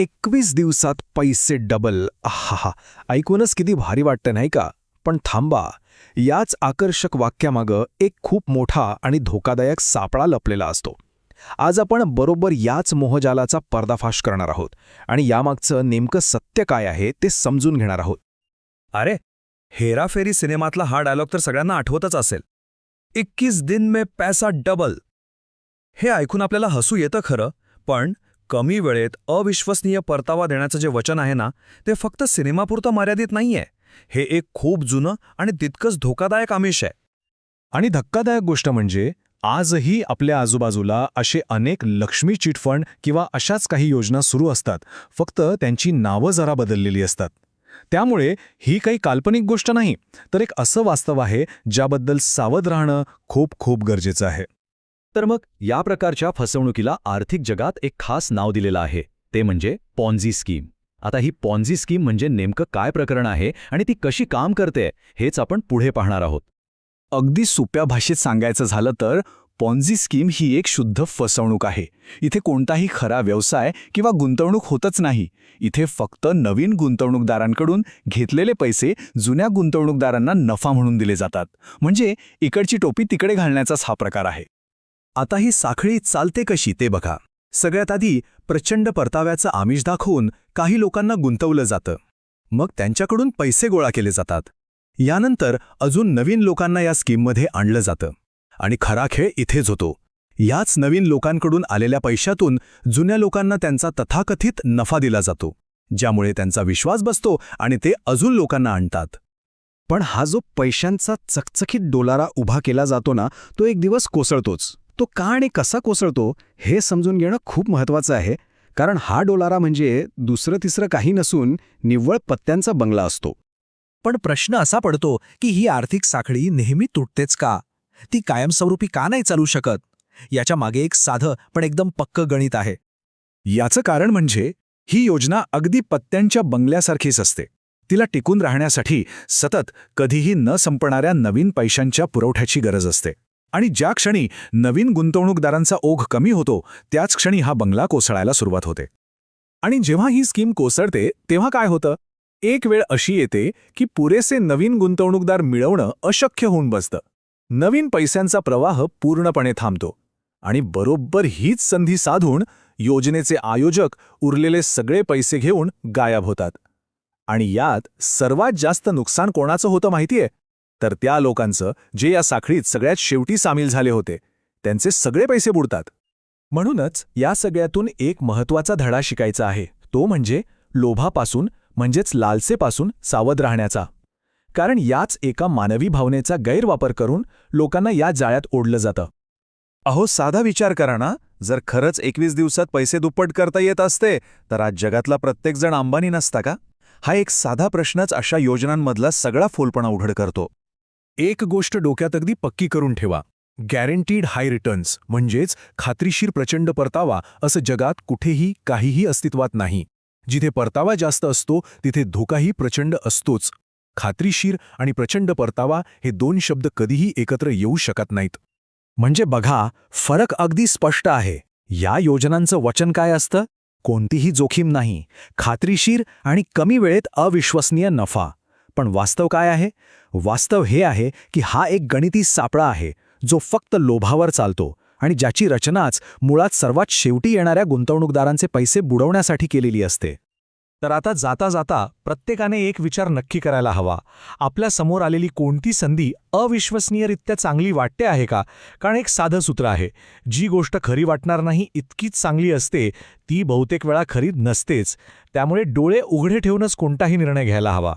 एकवीस दिवसात पैसे डबल आहा ऐकूनच किती भारी वाटतं नाही का? पण थांबा. याच आकर्षक वाक्यामागं एक खूप मोठा आणि धोकादायक सापळा लपलेला असतो. आज आपण बरोबर याच मोहजालाचा पर्दाफाश करणार आहोत आणि यामागचं नेमकं सत्य काय आहे ते समजून घेणार आहोत. अरे हेराफेरी सिनेमातला हा डायलॉग तर सगळ्यांना आठवतच असेल. इक्कीस दिन में पैसा डबल हे ऐकून आपल्याला हसू येतं खरं पण कमी वेळेत अविश्वसनीय परतावा देण्याचं जे वचन आहे ना ते फक्त सिनेमापुरतं मर्यादित नाहीये. हे एक खूप जुनं आणि तितकंच धोकादायक आमिष आहे. आणि धक्कादायक गोष्ट म्हणजे आजही आपल्या आजूबाजूला असे अनेक लक्ष्मी चिटफंड किंवा अशाच काही योजना सुरू असतात. फक्त त्यांची नावं जरा बदललेली असतात. त्यामुळे ही काही काल्पनिक गोष्ट नाही तर एक असं वास्तव आहे ज्याबद्दल सावध राहणं खूप खूप गरजेचं आहे. तर मग या प्रकारच्या फसवणुकीला आर्थिक जगात एक खास नाव दिलेलं आहे. ते म्हणजे पॉन्झी स्कीम आता ही पॉन्झी स्कीम म्हणजे नेमकं काय प्रकरण आहे आणि ती कशी काम करते हेच आपण पुढे पाहणार आहोत. अगदी सोप्या भाषेत सांगायचं झालं तर पॉन्झी स्कीम ही एक शुद्ध फसवणूक आहे. इथे कोणताही खरा व्यवसाय किंवा गुंतवणूक होतच नाही. इथे फक्त नवीन गुंतवणूकदारांकडून घेतलेले पैसे जुन्या गुंतवणूकदारांना नफा म्हणून दिले जातात. म्हणजे इकडची टोपी तिकडे घालण्याचाच हा प्रकार आहे. आता ही साखळी चालते कशी ते बघा. सगळ्यात आधी प्रचंड परताव्याचं आमिष दाखवून काही लोकांना गुंतवलं जातं. मग त्यांच्याकडून पैसे गोळा केले जातात. यानंतर अजून नवीन लोकांना या स्कीममध्ये आणलं जातं. आणि खरा खेळ इथेच होतो. याच नवीन लोकांकडून आलेल्या पैशातून जुन्या लोकांना त्यांचा तथाकथित नफा दिला जातो. ज्यामुळे त्यांचा विश्वास बसतो आणि ते अजून लोकांना आणतात. पण हा जो पैशांचा चकचकीत डोलारा उभा केला जातो ना तो एक दिवस कोसळतोच. तो का आणि कसा कोसळतो हे समजून घेणं खूप महत्वाचं आहे. कारण हा डोलारा म्हणजे दुसरं तिसरं काही नसून निव्वळ पत्त्यांचा बंगला असतो. पण प्रश्न असा पडतो की ही आर्थिक साखळी नेहमी तुटतेच का? ती कायमस्वरूपी का नाही चालू शकत? याच्या मागे एक साधं पण एकदम पक्क गणित आहे. याचं कारण म्हणजे ही योजना अगदी पत्त्यांच्या बंगल्यासारखीच असते. तिला टिकून राहण्यासाठी सतत कधीही न संपणाऱ्या नवीन पैशांच्या पुरवठ्याची गरज असते. आणि ज्या क्षणी नवीन गुंतवणूकदारांचा ओघ कमी होतो त्याच क्षणी हा बंगला कोसळायला सुरुवात होते. आणि जेव्हा ही स्कीम कोसळते तेव्हा काय होतं? एक वेळ अशी येते की पुरेसे नवीन गुंतवणूकदार मिळवणं अशक्य होऊन बसतं. नवीन पैशांचा प्रवाह पूर्णपणे थांबतो आणि बरोबर हीच संधी साधून योजनेचे आयोजक उरलेले सगळे पैसे घेऊन गायब होतात. आणि यात सर्वात जास्त नुकसान कोणाचं होतं माहितीये? तर त्या लोकांचं जे या साखळीत सगळ्यात शेवटी सामील झाले होते त्यांचे सगळे पैसे बुडतात. म्हणूनच या सगळ्यातून एक महत्त्वाचा धडा शिकायचा आहे. तो म्हणजे लोभापासून म्हणजेच लालसेपासून सावध राहण्याचा. कारण याच एका मानवी भावनेचा गैरवापर करून लोकांना या जाळ्यात ओढलं जातं. अहो साधा विचार करा ना. जर खरंच एकवीस दिवसात पैसे दुप्पट करता येत असते तर आज जगातला प्रत्येकजण अंबानी नसता का? हा एक साधा प्रश्नच अशा योजनांमधला सगळा फोलपणा उघड करतो. एक गोष्ट डोक्यात अगदी पक्की करून ठेवा. गॅरंटीड हाय रिटर्न्स म्हणजेच खात्रीशीर प्रचंड परतावा असं जगात कुठेही काहीही अस्तित्वात नाही. जिथे परतावा जास्त असतो तिथे धोकाही प्रचंड असतोच. खात्रीशीर आणि प्रचंड परतावा हे दोन शब्द कधीही एकत्र येऊ शकत नाहीत. म्हणजे बघा फरक अगदी स्पष्ट आहे. या योजनांचं वचन काय असतं? कोणतीही जोखीम नाही. खात्रीशीर आणि कमी वेळेत अविश्वसनीय नफा. पण वास्तव काय आहे? वास्तव हे आहे की हा एक गणिती सापळा आहे जो फक्त लोभावर चालतो आणि ज्याची रचनाच मुळात सर्वात शेवटी येणाऱ्या गुंतवणूकदारांचे पैसे बुडवण्यासाठी केलेली असते. तर आता जाता जाता प्रत्येकाने एक विचार नक्की करायला हवा. आपल्यासमोर आलेली कोणती संधी अविश्वसनीयरित्या चांगली वाटते आहे का? कारण एक साधं सूत्र आहे जी गोष्ट खरी वाटणार नाही इतकीच चांगली असते ती बहुतेक वेळा खरी नसतेच. त्यामुळे डोळे उघडे ठेवूनच कोणताही निर्णय घ्यायला हवा.